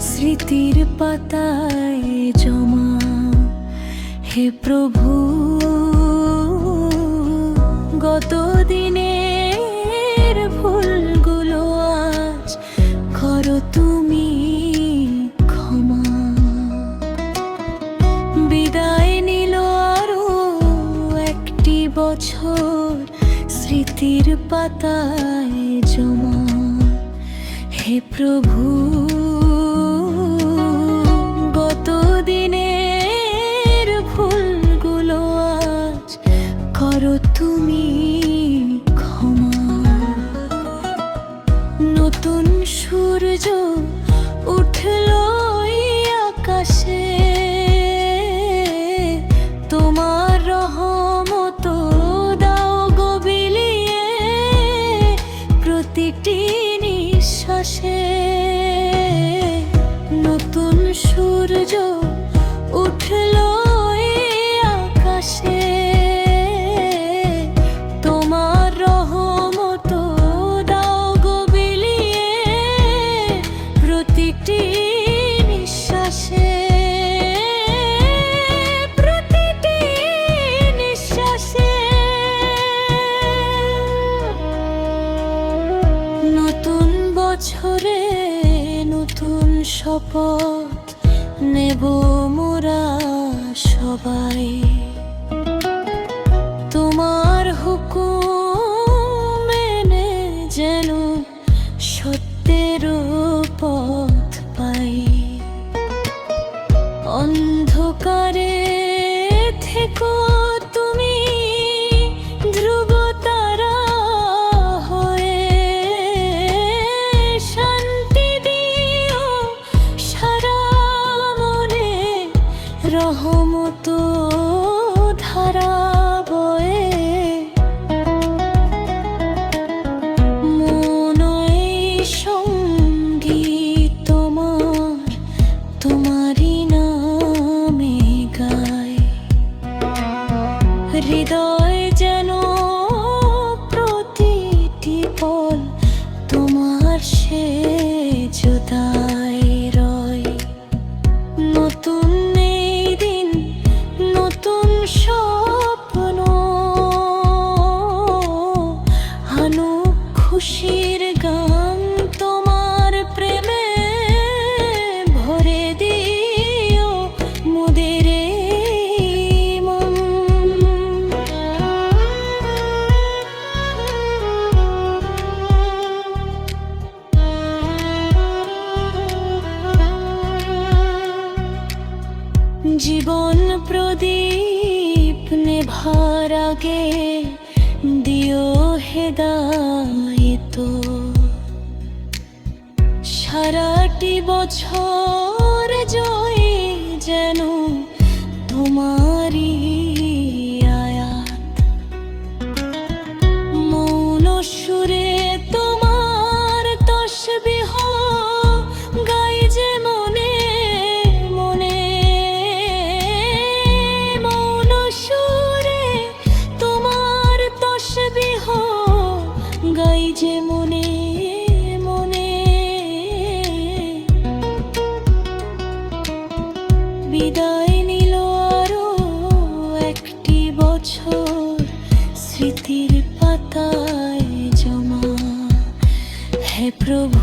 স্মৃতির পাতায় জমা। হে প্রভু, গত দিনের ভুলগুলো আজ করো তুমি ক্ষমা। বিদায় নিল আরও একটি বছর, স্মৃতির পাতায় জমা। হে প্রভু গত দিনের ভুলগুলো আজ করো তুমি ক্ষমা। নতুন সূর্য নিঃশ্বাসে নতুন সূর্য উঠল আকাশে। তোমার রহমত দাও গো বিলিয়ে প্রতিটি নিঃশ্বাসে। শপথ নেব মোরা সবাই। তোমার হুকুম মেনে যেন সত্যের পথ পাই। অন্ধকারে থেকো প্রদীপ নেভার আগে দিও হেদায়িত। সারাটি বছর জয় যে মনে মনে বিদায় নিল আরও একটি বছর। স্মৃতির পাতায় জমা। হে প্রভু